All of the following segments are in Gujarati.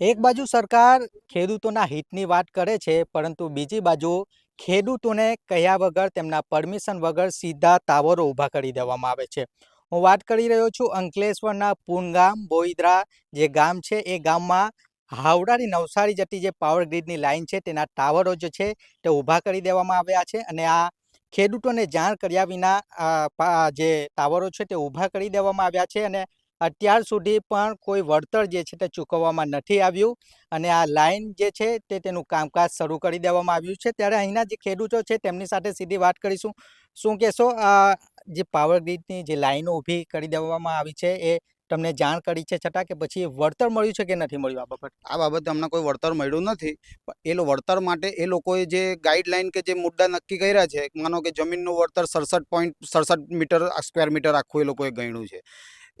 એક બાજુ સરકાર ખેડૂતોના હિતની વાત કરે છે, પરંતુ બીજી બાજુ ખેડૂતોને કહ્યા વગર તેમના પરમિશન વગર સીધા ટાવરો ઊભા કરી દેવામાં આવે છે. હું વાત કરી રહ્યો છું અંકલેશ્વરના પૂનગામ બોઈદરા જે ગામ છે, એ ગામમાં હાવડાની નવસારી જતી જે પાવર ગ્રીડની લાઇન છે, તેના ટાવરો જે છે, તે ઊભા કરી દેવામાં આવ્યા છે અને આ ખેડૂતોને જાણ કર્યા વિના જે ટાવરો છે, તે ઊભા કરી દેવામાં આવ્યા છે અને અત્યાર સુધી પણ કોઈ વળતર જે છે તે ચૂકવવામાં નથી આવ્યું અને આ લાઈન જે છે તે તેનું કામકાજ શરૂ કરી દેવામાં આવ્યું છે. ત્યારે અહીંના જે ખેડૂતો છે તેમની સાથે સીધી વાત કરીશું. શું કહેશો? આ જે પાવર ગ્રીડની જે લાઈનો ઊભી કરી દેવામાં આવી છે એ તમને જાણ કરી છે છતાં કે પછી વળતર મળ્યું છે કે નથી મળ્યું આ બાબત? આ બાબતે અમને કોઈ વળતર મળ્યું નથી. એ વળતર માટે એ લોકોએ જે ગાઈડલાઇન કે જે મુદ્દા નક્કી કર્યા છે, માનો કે જમીનનું વળતર સડસઠ પોઈન્ટ સડસઠ મીટર સ્ક્વેર મીટર આખું એ લોકોએ ગણ્યું છે.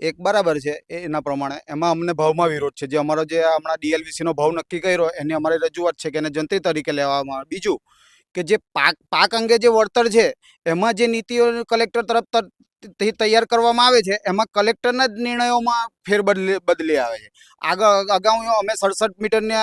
એક બરાબર છે એના પ્રમાણે. એમાં અમને ભાવમાં વિરોધ છે. જે અમારો જે હમણાં ડીએલવીસીનો ભાવ નક્કી કર્યો, એની અમારી રજૂઆત છે કે એને જંત્રી તરીકે લેવામાં આવે. બીજું કે જે પાક પાક અંગે જે વળતર છે, એમાં જે નીતિઓ કલેક્ટર તરફ તર- તૈયાર કરવામાં આવે છે, એમાં કલેક્ટરના જ નિર્ણયોમાં ફેરબદલી, બદલી આવે છે. આગળ, અગાઉ અમે સડસઠ મીટરની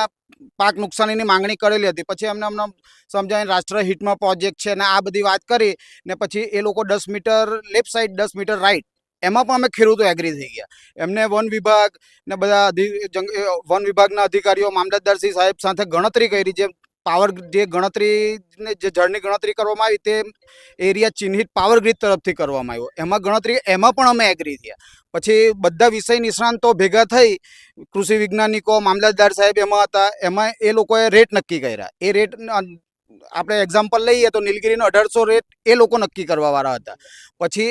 પાક નુકસાનીની માંગણી કરેલી હતી. પછી અમને અમને સમજાવીને રાષ્ટ્રહિતમાં પ્રોજેક્ટ છે ને આ બધી વાત કરી ને પછી એ લોકો દસ મીટર લેફ્ટ સાઈડ દસ મીટર રાઈટ એમાં પણ અમે ખેડૂતો એગ્રી થઈ ગયા. એમને વન વિભાગ ને બધા વન વિભાગના અધિકારીઓ મામલતદારસિંહ સાહેબ સાથે ગણતરી કરી જે પાવર જે ગણતરી જે જળની ગણતરી કરવામાં આવી તે એરિયા ચિહ્નિત પાવર ગ્રીડ તરફથી કરવામાં આવ્યો. એમાં ગણતરી, એમાં પણ અમે એગ્રી થયા. પછી બધા વિષય નિષ્ણાંતો ભેગા થઈ કૃષિ વૈજ્ઞાનિકો, મામલતદાર સાહેબ એમાં હતા. એમાં એ લોકોએ રેટ નક્કી કર્યા. એ રેટ આપણે એક્ઝામ્પલ લઈએ તો નીલગિરીનો અઢારસો રેટ એ લોકો નક્કી કરવાવાળા હતા. પછી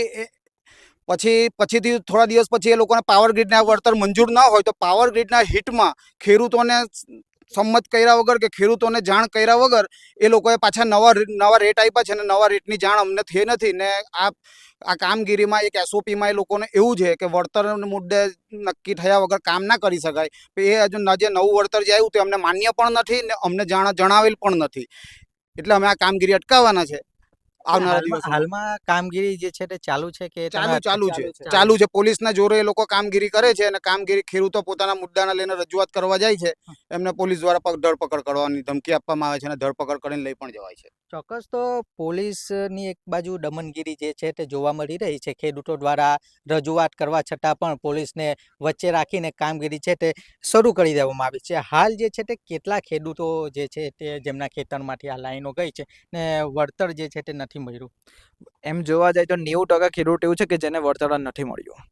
પછી, પછીથી થોડા દિવસ પછી એ લોકોને પાવર ગ્રીડના વળતર મંજૂર ન હોય તો પાવર ગ્રીડના હિટમાં ખેડૂતોને સંમત કર્યા વગર કે ખેડૂતોને જાણ કર્યા વગર એ લોકોએ પાછા નવા નવા રેટ આપ્યા છે અને નવા રેટની જાણ અમને થઈ નથી. ને આ આ કામગીરીમાં, એક એસઓપીમાં એ લોકોને એવું છે કે વળતર મુદ્દે નક્કી થયા વગર કામ ના કરી શકાય. એ હજુ જે નવું વળતર જે આવ્યું તે અમને માન્ય પણ નથી ને અમને જાણ જણાવેલ પણ નથી. એટલે અમે આ કામગીરી અટકાવવાના છે. આવનારા હાલમાં હાલમાં કામગીરી જે છે તે ચાલુ છે કે ચાલુ ચાલુ છે. ચાલુ છે? પોલીસના જોરે એ લોકો કામગીરી કરે છે અને કામગીરી ખેડૂતો પોતાના મુદ્દાને લઈને રજૂઆત કરવા જાય છે. એમને પોલીસ દ્વારા ધરપકડ કરવાની ધમકી આપવામાં આવે છે અને ધરપકડ કરીને લઈ પણ જવાય છે. ચોક્કસ તો પોલીસની એક બાજુ દમનગીરી જે છે તે જોવા મળી રહી છે. ખેડૂતો દ્વારા રજૂઆત કરવા છતાં પણ પોલીસને વચ્ચે રાખીને કામગીરી છે તે શરૂ કરી દેવામાં આવી છે. હાલ જે છે તે કેટલા ખેડૂતો જે છે તે જેમના ખેતરમાંથી આ લાઈનો ગઈ છે ને વળતર જે છે તે નથી મળ્યું. એમ જોવા જાય તો નેવું ટકા ખેડૂત એવું છે કે જેને વળતર નથી મળ્યું.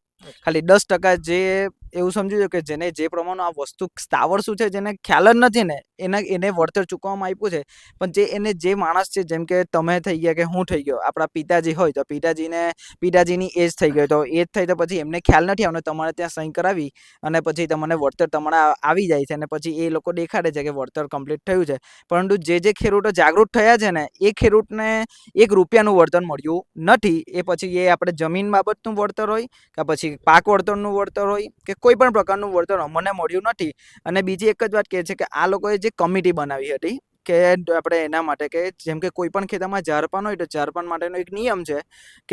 ખાલી દસ ટકા જે એવું સમજી કે જેને જે પ્રમાણનું આ વસ્તુ સ્થાવર શું છે, જેને ખ્યાલ જ નથી ને, એના, એને વળતર ચૂકવવામાં આપ્યું છે. પણ જે, એને જે માણસ છે, જેમ કે તમે થઈ ગયા કે હું થઈ ગયો, આપણા પિતાજી હોય, તો પિતાજીને, પિતાજીની એજ થઈ ગઈ તો એજ થઈ તો પછી એમને ખ્યાલ નથી આવતો, તમારે ત્યાં સહી કરાવી અને પછી તમને વળતર તમારા આવી જાય છે અને પછી એ લોકો દેખાડે છે કે વળતર કમ્પ્લીટ થયું છે. પરંતુ જે જે ખેડૂતો જાગૃત થયા છે ને, એ ખેડૂતને એક રૂપિયાનું વળતર મળ્યું નથી. એ પછી એ આપણે જમીન બાબતનું વળતર હોય કે પછી પાક વળતરનું વળતર હોય કે કોઈ પણ પ્રકારનું વળતર અમને મળ્યું નથી. અને બીજી એક જ વાત કહે છે કે આ લોકોએ જે કમિટી બનાવી હતી કે આપણે એના માટે કે જેમ કે કોઈ પણ ખેતરમાં ઝારપાન હોય તો ઝારપાન માટેનો એક નિયમ છે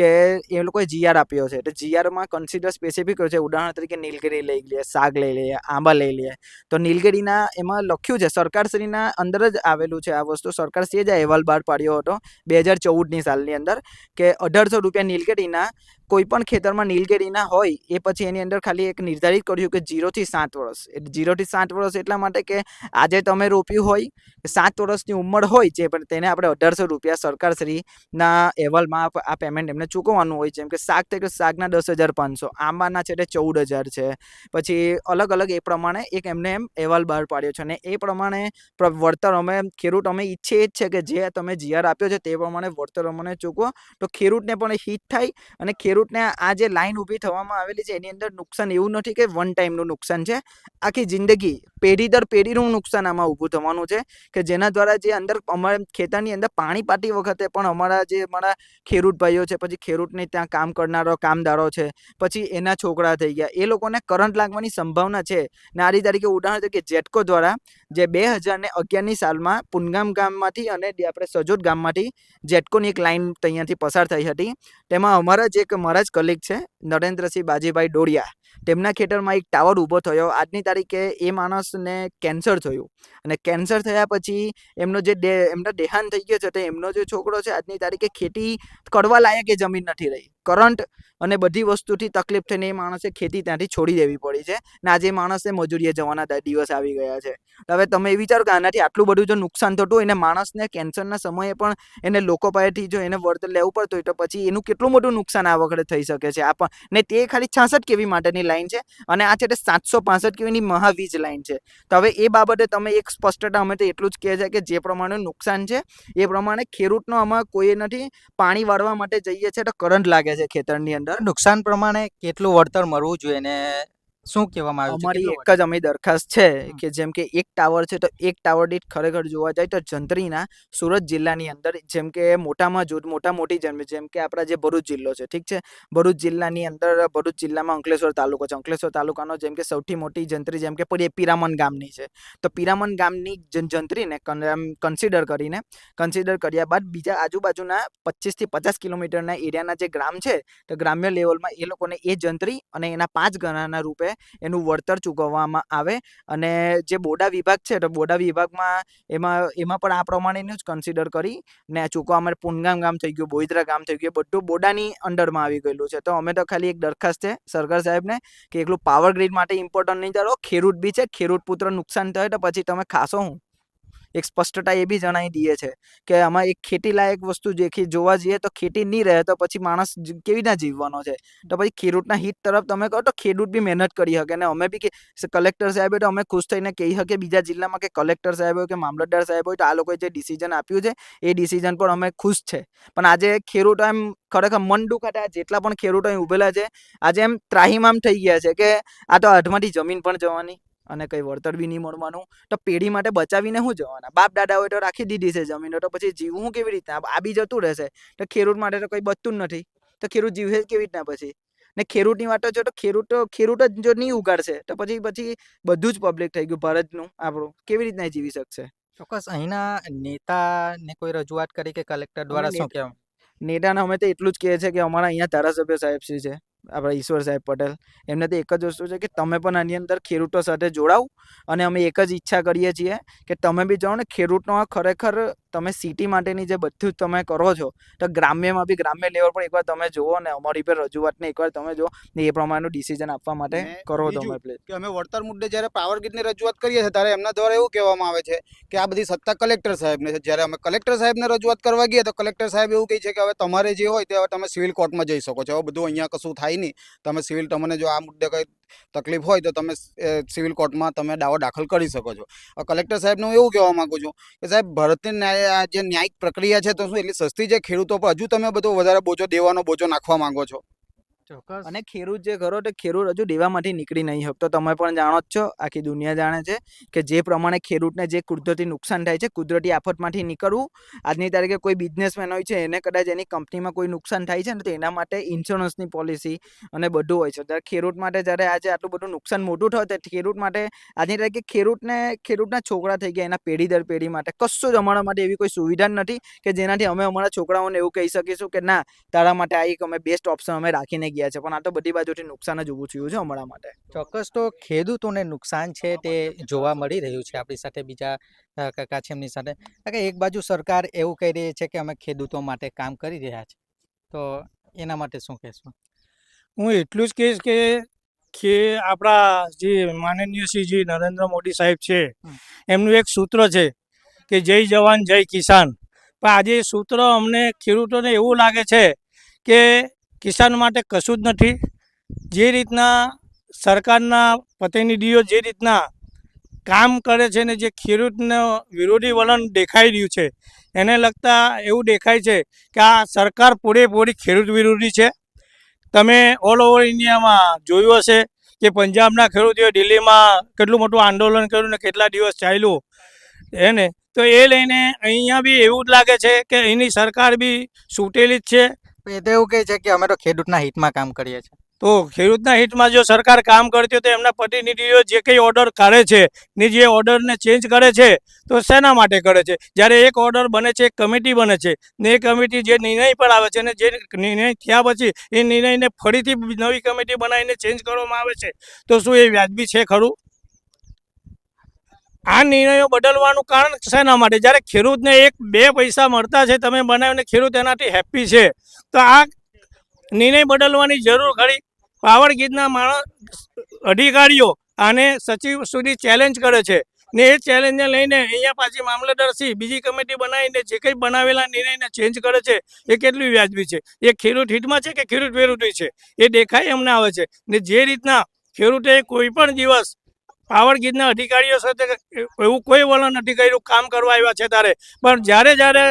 કે એ લોકોએ જીઆર આપ્યો છે. તો જીઆરમાં કન્સિડર સ્પેસિફિક છે. ઉદાહરણ તરીકે નીલગિરી લઈ લઈએ, શાક લઈ લઈએ, આંબા લઈ લઈએ. તો નીલગિરીના એમાં લખ્યું છે, સરકારશ્રીના અંદર જ આવેલું છે આ વસ્તુ. સરકારશ્રીએ જ અહેવાલ બહાર પાડ્યો હતો બે હજાર ચૌદની સાલની અંદર કે અઢારસો રૂપિયા નીલગિરીના કોઈ પણ ખેતરમાં નીલગિરીના હોય, એ પછી એની અંદર ખાલી એક નિર્ધારિત કર્યું કે જીરોથી સાત વર્ષ. એટલે જીરોથી સાત વર્ષ એટલા માટે કે આજે તમે રોપ્યું હોય સાત વર્ષની ઉંમર હોય છે પણ તેને આપણે અઢારસો રૂપિયા સરકારશ્રીના અહેવાલમાં આ પેમેન્ટ એમને ચૂકવવાનું હોય છે જેમ કે શાક તો શાકના દસ હજાર પાંચસો, આંબાના છે તે ચૌદ હજાર છે. પછી અલગ અલગ એ પ્રમાણે એક એમને એમ અહેવાલ બહાર પાડ્યો છે અને એ પ્રમાણે વળતર અમે, ખેડૂત અમે ઈચ્છે જ છે કે જે તમે જીઆર આપ્યો છે તે પ્રમાણે વળતર અમને ચૂકવો. તો ખેડૂતને પણ હિત થાય અને ખેડૂતને આ જે લાઈન ઊભી થવામાં આવેલી છે, એની અંદર નુકસાન એવું નથી કે વન ટાઈમનું નુકસાન છે. આખી જિંદગી પેઢી દર પેઢીનું નુકસાન આમાં ઊભું થવાનું છે કે જેના દ્વારા જે અંદર અમારા ખેતરની અંદર પાણી પાતી વખતે પણ અમારા જે અમારા ખેડૂત ભાઈઓ છે, પછી ખેડૂતને ત્યાં કામ કરનારો, કામદારો છે, પછી એના છોકરા થઈ ગયા, એ લોકોને કરંટ લાગવાની સંભાવના છે. ને આરી તરીકે ઉદાહરણ તરીકે જેટકો દ્વારા જે બે હજાર ને અગિયારની સાલમાં પુનગામ ગામમાંથી અને આપણે સજોદ ગામમાંથી જેટકોની એક લાઇન અહીંયાથી પસાર થઈ હતી, તેમાં અમારા જ એક મારા જ કલીગ છે, નરેન્દ્રસિંહ બાજીભાઈ ડોડિયા તેમના ખેતરમાં એક ટાવર ઊભો થયો. આજની તારીખે એ માણસને કેન્સર થયું. અને કેન્સર થયા પછી એમનો જે એમનો દેહાંત થઈ ગયો છે, તો એમનો જે છોકરો છે, આજની તારીખે ખેતી કરવા લાયક એ જમીન નથી રહી. કરંટ અને બધી વસ્તુથી તકલીફ થઈને એ માણસે ખેતી ત્યાંથી છોડી દેવી પડી છે. ને આજે માણસને મજૂરીએ જવાના દિવસ આવી ગયા છે. હવે તમે વિચારો કે આનાથી આટલું બધું જો નુકસાન થતું એને માણસને કેન્સરના સમયે પણ એને લોકો પાસેથી જો એને વળતર લેવું પડતું હોય તો પછી એનું કેટલું મોટું નુકસાન આ વખતે થઈ શકે છે. આ ને તે ખાલી છાસઠ કેવી માટેની લાઈન છે અને આ છે તે સાતસો પાસઠ કેવીની મહાવીજ લાઈન છે. તો હવે એ બાબતે તમે એક સ્પષ્ટતા અમે તો એટલું જ કહે છે કે જે પ્રમાણે નુકસાન છે એ પ્રમાણે ખેડૂતનો આમાં કોઈ નથી પાણી વાળવા માટે જઈએ છે તો કરંટ લાગે છે ખેતરની અંદર. નુકસાન પ્રમાણે કેટલું વળતર મળવું જોઈએ ને શું કહેવામાં આવ્યું છે? અમારી કેટલું એક જ અમે દરખાસ્ત છે હમ. કે જેમ કે એક ટાવર છે તો એક ટાવર દીઠ ખરેખર જોવા જાય તો જંત્રીના સુરત જિલ્લાની અંદર જેમ કે મોટામાં જો મોટા મોટી જેમ જેમ કે આપણા જે ભરૂચ જિલ્લો છે ઠીક છે? ભરૂચ જિલ્લાની અંદર ભરૂચ જિલ્લામાં અંકલેશ્વર તાલુકો છે. અંકલેશ્વર તાલુકાનો જેમ કે સૌથી મોટી જંત્રી જેમ કે પરી- પીરામણ ગામની છે. તો પીરામણ ગામની જન- જંત્રીને કન્સિડર કરીને કન્સિડર કર્યા બાદ બીજા આજુબાજુના પચીસથી પચાસ કિલોમીટરના એરિયાના જે ગ્રામ છે તો ગ્રામ્ય લેવલમાં એ લોકોને એ જંત્રી અને એના પાંચ ગણાના રૂપે એનું વળતર ચૂકવવામાં આવે. અને જે બોડા વિભાગ છે, તો બોડા વિભાગમાં એમાં એમાં પણ આ પ્રમાણેનું જ કન્સિડર કરી ને ચૂકવા અમારે પુનગામ ગામ થઈ ગયું, બોઈદરા ગામ થઈ ગયું બધું બોડાની અંડરમાં આવી ગયેલું છે. તો અમે તો ખાલી એક દરખાસ્ત છે સરકાર સાહેબને કે એકલું પાવર ગ્રીડ માટે ઇમ્પોર્ટન્ટ નહીં ધારો ખેડૂત બી છે, ખેડૂત પુત્ર નુકસાન થાય તો પછી તમે ખાશો હું. એક સ્પષ્ટતા એ બી જણાવી દઈએ છે કે આમાં એક ખેતી લાયક વસ્તુ જે જોવા જઈએ તો ખેતી નહીં રહે તો પછી માણસ કેવી રીતના જીવવાનો છે? તો પછી ખેડૂતના હિત તરફ તમે કહો તો ખેડૂત બી મહેનત કરી શકે અને અમે બી કલેક્ટર સાહેબે તો અમે ખુશ થઈને કહી શકીએ બીજા જિલ્લામાં કે કલેક્ટર સાહેબ હોય કે મામલતદાર સાહેબ હોય તો આ લોકોએ જે ડિસિઝન આપ્યું છે, એ ડિસિઝન પર અમે ખુશ છે. પણ આજે ખેડૂતો એમ ખરેખર મન દુખાતા જેટલા પણ ખેડૂતો અહીં ઉભેલા છે, આજે એમ ત્રાહીમામ થઈ ગયા છે કે આ તો અધમાંથી જમીન પણ જવાની. અને કંઈ વળતર બી નહીં મળવાનું. તો પેઢી માટે બચાવીને શું જવાના? બાપ દાદાઓએ તો રાખી દીધી છે જમીનો તો પછી જીવવું હું કેવી રીતના? આ બી જતું રહેશે. તો ખેડૂત માટે તો કંઈ બચતું જ નથી. તો ખેડૂત જીવે કેવી રીતના પછી? ને ખેડૂતની વાતો જો તો ખેડૂત ખેડૂત જ જો નહીં ઉગાડશે તો પછી પછી બધું જ પબ્લિક થઈ ગયું ભારતનું આપણું. કેવી રીતના જીવી શકશે? ચોક્કસ. અહીંના નેતાને કોઈ રજૂઆત કરી કે કલેક્ટર દ્વારા શું કહેવાય નેતાને અમે તો એટલું જ કહે છે કે અમારા અહીંયા ધારાસભ્ય સાહેબ શ્રી છે. આપણા ઈશ્વર સાહેબ પટેલ, એમને તો એક જ વસ્તુ છે કે તમે પણ આની અંદર ખેડૂતો સાથે જોડાવ અને અમે એક જ ઈચ્છા કરીએ છીએ કે તમે બી જાઓ ને ખેડૂતનો ખરેખર તમે સિટી માટેની જે બધું જ તમે કરો છો તો ગ્રામ્યમાં બી ગ્રામ્ય લેવલ પર એકવાર તમે જુઓ ને અમારી પર રજૂઆતને એકવાર તમે જો ને એ પ્રમાણેનું ડિસિઝન આપવા માટે કરો તમે કે અમે વળતર મુદ્દે જ્યારે પાવર ગ્રીડની રજૂઆત કરીએ છીએ ત્યારે એમના દ્વારા એવું કહેવામાં આવે છે કે આ બધી સત્તા કલેક્ટર સાહેબને છે. જ્યારે અમે કલેક્ટર સાહેબને રજૂઆત કરવા ગયા તો કલેક્ટર સાહેબ એવું કહે છે કે હવે તમારે જે હોય તે હવે તમે સિવિલ કોર્ટમાં જઈ શકો છો. હવે બધું અહીંયા કશું થાય નહીં. તમે સિવિલ તમને જો આ મુદ્દે કંઈ તકલીફ હોય તો તમે સિવિલ કોર્ટમાં તમે દાવો દાખલ કરી શકો છો. કલેક્ટર સાહેબનું એવું કહેવા માગું છું કે સાહેબ, ભારતની જે ન્યાયિક પ્રક્રિયા છે તો શું એટલી સસ્તી છે? ખેડૂતો પર હજુ તમે બધો વધારે બોજો દેવાનો બોજો નાખવા માંગો છો? ચોક્કસ. અને ખેડૂત જે ખરો તે ખેડૂત હજુ દેવામાંથી નીકળી નહીં શકતો. તમે પણ જાણો જ છો, આખી દુનિયા જાણે છે કે જે પ્રમાણે ખેડૂતને જે કુદરતી નુકસાન થાય છે, કુદરતી આફતમાંથી નીકળવું. આજની તારીખે કોઈ બિઝનેસમેન હોય છે, એને કદાચ એની કંપનીમાં કોઈ નુકસાન થાય છે ને, તો એના માટે ઇન્સ્યોરન્સની પોલિસી અને બધું હોય છે. ત્યારે ખેડૂત માટે જ્યારે આજે આટલું બધું નુકસાન મોટું થયું, ત્યારે ખેડૂત માટે આજની તારીખે ખેડૂતને, ખેડૂતના છોકરા થઈ ગયા, એના પેઢી દર પેઢી માટે. કશું જ અમારા માટે એવી કોઈ સુવિધા નથી કે જેનાથી અમે અમારા છોકરાઓને એવું કહી શકીશું કે ના, તારા માટે આ એક અમે બેસ્ટ ઓપ્શન અમે રાખીને ગયા છે. પણ આ તો બધી બાજુથી નુકસાન જ ઊભું થયું છે હમણાં માટે. ચોક્કસ તો ખેડૂતોને નુકસાન છે તે જોવા મળી રહ્યું છે આપણી સાથે બીજા કાકા છે એમની સાથે. કારણ કે એક બાજુ સરકાર એવું કહી રહી છે કે અમે ખેડૂતો માટે કામ કરી રહ્યા છે. તો એના માટે શું કહેશું? હું એટલું જ કહીશ કે કે આપણા જે માનનીય શ્રીજી નરેન્દ્ર મોદી સાહેબ છે એમનું એક સૂત્ર છે કે જય જવાન જય કિસાન. પણ આજે સૂત્ર અમને ખેડૂતોને એવું લાગે છે કે કિસાન માટે કશું જ નથી. જે રીતના સરકારના પ્રતિનિધિઓ જે રીતના કામ કરે છે ને જે ખેડૂતનો વિરોધી વલણ દેખાઈ રહ્યું છે, એને લગતા એવું દેખાય છે કે આ સરકાર પૂરેપૂરી ખેડૂત વિરોધી છે. તમે ઓલ ઓવર ઇન્ડિયામાં જોયું હશે કે પંજાબના ખેડૂતોએ દિલ્હીમાં કેટલું મોટું આંદોલન કર્યું ને કેટલા દિવસ ચાલ્યું. એને તો એ લઈને અહીંયા બી એવું જ લાગે છે કે અહીંની સરકાર બી છૂટેલી જ છે. એ એવું કહે છે કે અમે તો ખેડૂતના હિતમાં કામ કરીએ છીએ. તો ખેડૂતના હિતમાં જો સરકાર કામ કરતી હોય તો એમના પ્રતિનિધિઓ જે કંઈ ઓર્ડર કાઢે છે, ને જે ઓર્ડરને ચેન્જ કરે છે, તો શેના માટે કરે છે? જ્યારે એક ઓર્ડર બને છે, એક કમિટી બને છે, ને એ કમિટી જે નિર્ણય પર આવે છે ને જે નિર્ણય થયા પછી એ નિર્ણયને ફરીથી નવી કમિટી બનાવીને ચેન્જ કરવામાં આવે છે, તો શું એ વ્યાજબી છે ખરું? આ નિર્ણયો બદલવાનું કારણ શેના માટે? જ્યારે ખેડૂતને એક, બે પૈસા મળતા છે, તમે બનાવીને ખેડૂત એનાથી હેપી છે. તો આ નિર્ણય બદલવાની જરૂર ખરી. પાવર ગીતના માણસ, અધિકારીઓ આને સચિવ સુધી ચેલેન્જ કરે છે. ને એ ચેલેન્જને લઈને અહીંયા પાછી મામલતદારશ્રી બીજી કમિટી બનાવીને જે કંઈ બનાવેલા નિર્ણયને ચેન્જ કરે છે, એ કેટલું વ્યાજબી છે? એ ખેડૂત હિતમાં છે કે ખેડૂત વિરુદ્ધ છે? એ દેખાય એમને આવે છે. ને જે રીતના ખેડૂતે કોઈ પણ દિવસ પાવર ગીતના અધિકારીઓ સાથે એવું કોઈ વલણ નથી કર્યું, કામ કરવા આવ્યા છે ત્યારે પણ જ્યારે જ્યારે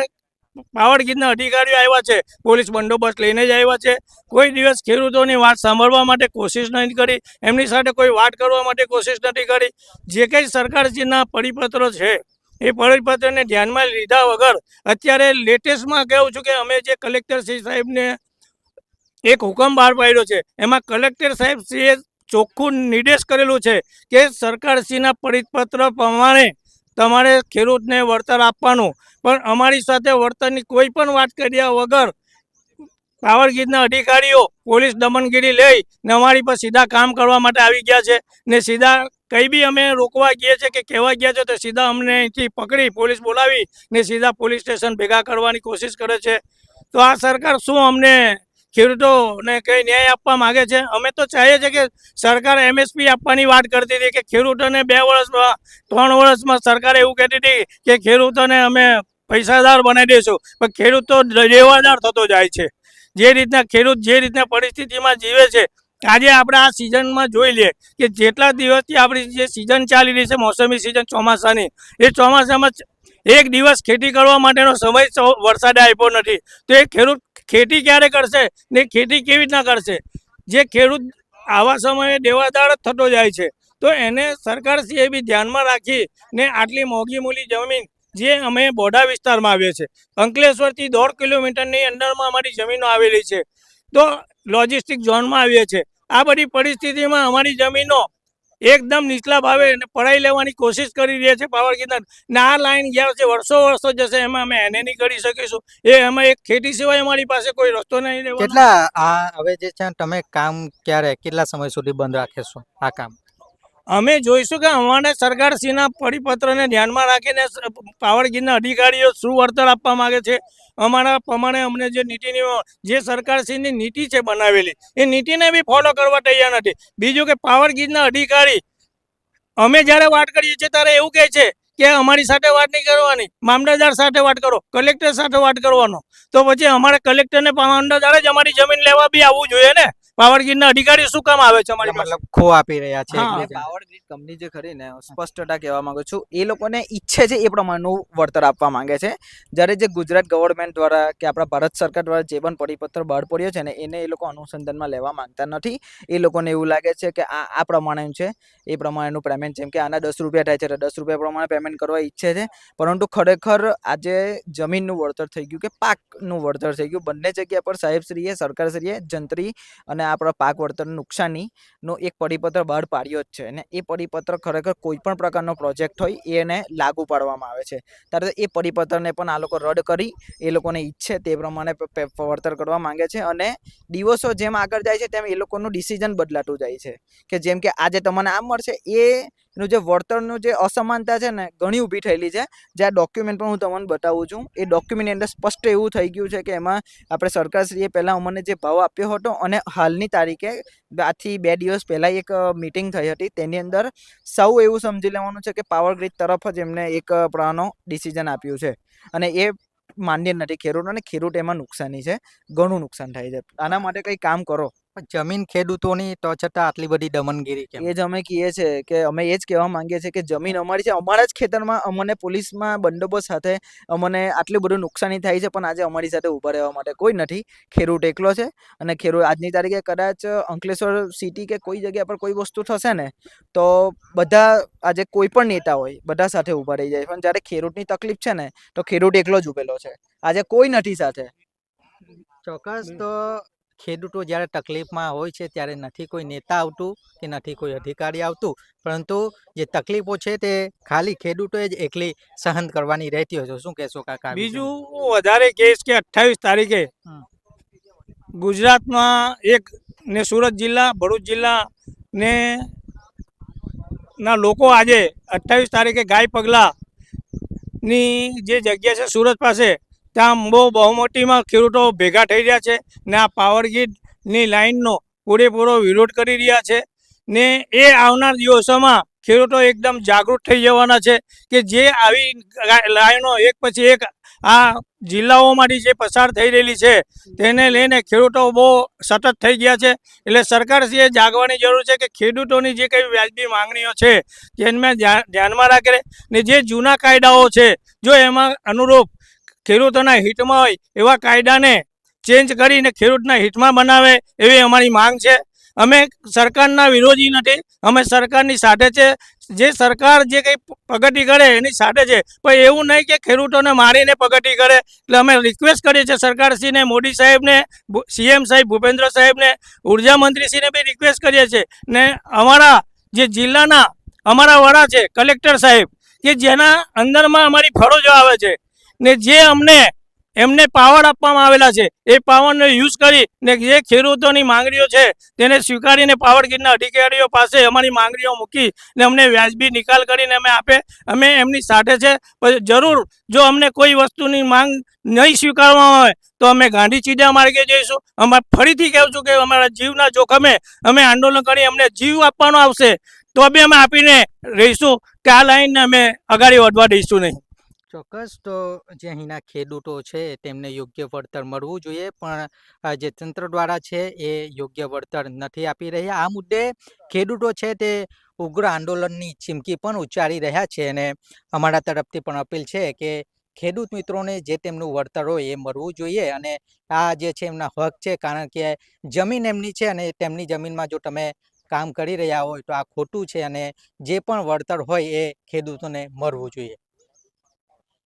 પાવર ગીતના અધિકારીઓ આવ્યા છે, પોલીસ બંદોબસ્ત લઈને જ આવ્યા છે, કોઈ દિવસ ખેડૂતોની વાત સાંભળવા માટે કોશિશ નથી કરી, એમની સાથે કોઈ વાત કરવા માટે કોશિશ નથી કરી. જે કંઈ સરકારશ્રીના પરિપત્રો છે, એ પરિપત્રને ધ્યાનમાં લીધા વગર અત્યારે લેટેસ્ટમાં કહું છું કે અમે જે કલેક્ટર શ્રી સાહેબને એક હુકમ બહાર પાડ્યો છે, એમાં કલેક્ટર સાહેબ શ્રીએ ચોખ્ખું નિર્દેશ કરેલું છે કે સરકારશ્રીના પરિપત્ર પ્રમાણે તમારે ખેડૂતને વળતર આપવાનું. પણ અમારી સાથે વળતરની કોઈ પણ વાત કર્યા વગર પાવરગીરના અધિકારીઓ પોલીસ દમનગીરી લઈ ને અમારી પર સીધા કામ કરવા માટે આવી ગયા છે ને સીધા કંઈ બી અમે રોકવા ગયા છે કે કહેવા ગયા છે તો સીધા અમને અહીંથી પકડી પોલીસ બોલાવી ને સીધા પોલીસ સ્ટેશન ભેગા કરવાની કોશિશ કરે છે. તો આ સરકાર શું અમને ખેડૂતોને કંઈ ન્યાય આપવા માગે છે? અમે તો ચાહીએ છીએ કે સરકાર એમએસપી આપવાની વાત કરતી હતી કે ખેડૂતોને બે વર્ષમાં, ત્રણ વર્ષમાં સરકાર એવું કહેતી હતી કે ખેડૂતોને અમે પૈસાદાર બનાવી દઈશું. પણ ખેડૂતો દેવાદાર થતો જાય છે. જે રીતના ખેડૂત જે રીતના પરિસ્થિતિમાં જીવે છે, આજે આપણે આ સિઝનમાં જોઈ લઈએ કે જેટલા દિવસથી આપણી જે સિઝન ચાલી રહી છે, મોસમી સિઝન ચોમાસાની, એ ચોમાસામાં એક દિવસ ખેતી કરવા માટેનો સમય વરસાદે આપ્યો નથી. તો એ ખેડૂત ખેતી ક્યારે કરશે ને ખેતી કેવી રીતના કરશે? જે ખેડૂત આવા સમયે દેવાદાર જ થતો જાય છે. તો એને સરકારશ્રીએ બી ધ્યાનમાં રાખી ને આટલી મોંઘી મૂલી જમીન જે અમે બોડા વિસ્તારમાં આવીએ છીએ. અંકલેશ્વરથી દોઢ કિલોમીટરની અંદરમાં અમારી જમીનો આવેલી છે. તો લોજિસ્ટિક ઝોનમાં આવીએ છીએ. આ બધી પરિસ્થિતિમાં અમારી જમીનો એકદમ નીચલા ભાવે અને પડાઈ લેવાની કોશિશ કરી રહ્યા છે પાવર ગીરના ને લાઈન ગયા છે, વર્ષો વર્ષો જશે, એમાં અમે એને નહીં કરી શકીશું. એ એમાં એક ખેતી સિવાય અમારી પાસે કોઈ રસ્તો નહીં કેટલા હવે જે છે તમે કામ ક્યારે, કેટલા સમય સુધી બંધ રાખીશું આ કામ? અમે જોઈશું કે અમારે સરકારશ્રીના પરિપત્રને ધ્યાનમાં રાખીને સ- અધિકારીઓ શું વળતર આપવા માગે છે? અમારા પ્રમાણે અમને જે નીતિ નિયમો જે સરકારશ્રીની નીતિ છે બનાવેલી, એ નીતિને બી ફોલો કરવા તૈયાર નથી. બીજું કે પાવરગીરના અધિકારી, અમે જ્યારે વાત કરીએ છીએ ત્યારે એવું કહે છે કે અમારી સાથે વાત નહીં કરવાની, મામલતદાર સાથે વાત કરો, કલેક્ટર સાથે વાત કરવાનો. તો પછી અમારે કલેક્ટરને મામલતદારે જ અમારી જમીન લેવા બી આવવું જોઈએ ને? પાવર ગીરના અધિકારી શું કામ આવે છે અમારી મતલબ ખો આપી રહ્યા છે. પાવર ગ્રીડ કંપની જે ખરી ને સ્પષ્ટતા કહેવા માંગુ છું એ લોકોને ઈચ્છે છે એ પ્રમાણનું વળતર આપવા માંગે છે. જ્યારે જે ગુજરાત ગવર્મેન્ટ દ્વારા કે આપણા ભારત સરકાર દ્વારા જે પણ પરિપત્ર બહાર પડ્યો છે ને એને એ લોકો અનુસંધાનમાં લેવા માંગતા નથી. એ લોકોને એવું લાગે છે કે આ આ પ્રમાણેનું છે એ પ્રમાણેનું પેમેન્ટ જેમ કે આના દસ રૂપિયા થાય છે તો દસ રૂપિયા પ્રમાણે પેમેન્ટ કરવા ઈચ્છે છે. પરંતુ ખરેખર આજે જમીનનું વળતર થઈ ગયું કે પાકનું વળતર થઈ ગયું. બંને જગ્યા પર સાહેબશ્રીએ સરકારશ્રીએ જંત્રી અને આપણા પાક વળતર નુકસાનીનો એક પરિપત્ર બહાર પાડ્યો જ છે અને એ પરિપત્ર ખરેખર કોઈ પણ પ્રકારનો પ્રોજેક્ટ હોય એને લાગુ પાડવામાં આવે છે. ત્યારે એ પરિપત્રને પણ આ લોકો રદ કરી, એ લોકોને ઈચ્છે તે પ્રમાણે વળતર કરવા માંગે છે અને દિવસો જેમ આગળ જાય છે તેમ એ લોકોનું ડિસિઝન બદલાતું જાય છે. કે જેમ કે આજે તમને આમ મળશે, એનું જે વળતરનું જે અસમાનતા છે ને ઘણી ઊભી થયેલી છે, જે આ ડોક્યુમેન્ટ પણ હું તમને બતાવું છું, એ ડોક્યુમેન્ટની અંદર સ્પષ્ટ એવું થઈ ગયું છે કે એમાં આપણે સરકારશ્રીએ પહેલાં અમને જે ભાવ આપ્યો હતો અને હાલની તારીખે આથી બે દિવસ પહેલાં એક મિટિંગ થઈ હતી. તેની અંદર સૌ એવું સમજી લેવાનું છે કે પાવર ગ્રીડ તરફ જ એમને એક પ્રાણો ડિસિઝન આપ્યું છે. અને એ માન્ય નથી. ખેડૂતોને ખેડૂત એમાં નુકસાની છે. ઘણું નુકસાન થાય છે. આના માટે કંઈ કામ કરો. જમીન ખેડૂતોની તો છતાં આટલી બધી દમનગીરી કેમ? એ જ અમે કહીએ છે કે અમે એ જ કહેવા માંગીએ છીએ કે જમીન અમારી છે અમારા જ ખેતરમાં અમને પોલીસમાં બંદોબસ્ત સાથે અમને આટલું બધું નુકસાની થાય છે પણ આજે અમારી સાથે ઊભા રહેવા માટે કોઈ નથી. ખેડૂત એકલો છે અને ખેડૂત આજની તારીખે કદાચ અંકલેશ્વર સિટી કે કોઈ જગ્યા પર કોઈ વસ્તુ થશે ને તો બધા આજે કોઈ પણ નેતા હોય બધા સાથે ઊભા રહી જાય. પણ જ્યારે ખેડૂતની તકલીફ છે ને તો ખેડૂત એકલો જ ઊભેલો છે. આજે કોઈ નથી સાથે. ચોક્કસ તો ખેડૂતો જ્યારે તકલીફમાં હોય છે ત્યારે નથી કોઈ નેતા આવતું કે નથી કોઈ અધિકારી આવતું. પરંતુ જે તકલીફો છે તે ખાલી ખેડૂતોએ જ એકલી સહન કરવાની રહેતી હોય છે. શું કહેશો કાકા બીજું હું વધારે કહીશ કે અઠ્ઠાવીસ તારીખે ગુજરાતમાં એક ને સુરત જિલ્લા ભરૂચ જિલ્લા ને ના લોકો આજે અઠ્ઠાવીસ તારીખે ગાય પગલાની જે જગ્યા છે સુરત પાસે ત્યાં બહુ બહુમતીમાં ખેડૂતો ભેગા થઈ રહ્યા છે ને આ પાવર ગ્રીડની લાઈનનો પૂરેપૂરો વિરોધ કરી રહ્યા છે ને એ આવનાર દિવસોમાં ખેડૂતો એકદમ જાગૃત થઈ જવાના છે કે જે આવી લાઇનો એક પછી એક આ જિલ્લાઓમાંથી જે પસાર થઈ રહેલી છે તેને લઈને ખેડૂતો બહુ સતત થઈ ગયા છે. એટલે સરકારશ્રીએ જાગવાની જરૂર છે કે ખેડૂતોની જે કંઈ વ્યાજબી માંગણીઓ છે ધ્યાન- ધ્યાનમાં રાખે ને જે જૂના કાયદાઓ છે જો એમાં અનુરૂપ ખેડૂતોના હિતમાં હોય એવા કાયદાને ચેન્જ કરીને ખેડૂતના હિતમાં બનાવે એવી અમારી માંગ છે. અમે સરકારના વિરોધી નથી. અમે સરકારની સાથે છે. જે સરકાર જે કંઈ પ્રગતિ કરે એની સાથે છે. પણ એવું નહીં કે ખેડૂતોને મારીને પ્રગતિ કરે. એટલે અમે રિક્વેસ્ટ કરીએ છીએ સરકારશ્રીને, મોદી સાહેબને સીએમ સાહેબ, ભૂપેન્દ્ર સાહેબને, ઊર્જા મંત્રીશ્રીને બી રિક્વેસ્ટ કરીએ છીએ. ને અમારા જે જિલ્લાના અમારા વડા છે કલેક્ટર સાહેબ, કે જેના અંદરમાં અમારી ફરજો આવે છે ને જે અમને, એમને પાવર આપવામાં આવેલા છે, એ પાવરનો યુઝ કરી ને જે ખેડૂતોની માંગણીઓ છે, તેને સ્વીકારીને પાવર ગ્રીડના અધિકારીઓ પાસે અમારી માંગણીઓ મૂકી ને અમને વ્યાજબી નિકાલ કરીને અમે આપે, અમે એમની સાથે છે. જરૂર જો અમને કોઈ વસ્તુની માંગ નહીં સ્વીકારવામાં આવે, તો અમે ગાંધી ચીડા માર્ગે જઈશું. અમે ફરીથી કહું છું કે અમારા જીવના જોખમે અમે આંદોલન કરી, અમને જીવ આપવાનો આવશે, તો બી અમે આપીને રહીશું. કે આ લાઈનને અમે આગળ વધવા દઈશું નહીં. ચોક્કસ. તો જે અહીંના ખેડૂતો છે, તેમને યોગ્ય વળતર મળવું જોઈએ, પણ આ જે તંત્ર દ્વારા છે, એ યોગ્ય વળતર નથી આપી રહ્યા. આ મુદ્દે ખેડૂતો છે, તે ઉગ્ર આંદોલનની ચીમકી પણ ઉચ્ચારી રહ્યા છે અને અમારા તરફથી પણ અપીલ છે કે ખેડૂત મિત્રોને જે તેમનું વળતર હોય એ મળવું જોઈએ અને આ જે છે, એમના હક છે, કારણ કે જમીન એમની છે અને તેમની જમીનમાં જો તમે કામ કરી રહ્યા હોય તો આ ખોટું છે અને જે પણ વળતર હોય એ ખેડૂતોને મળવું જોઈએ.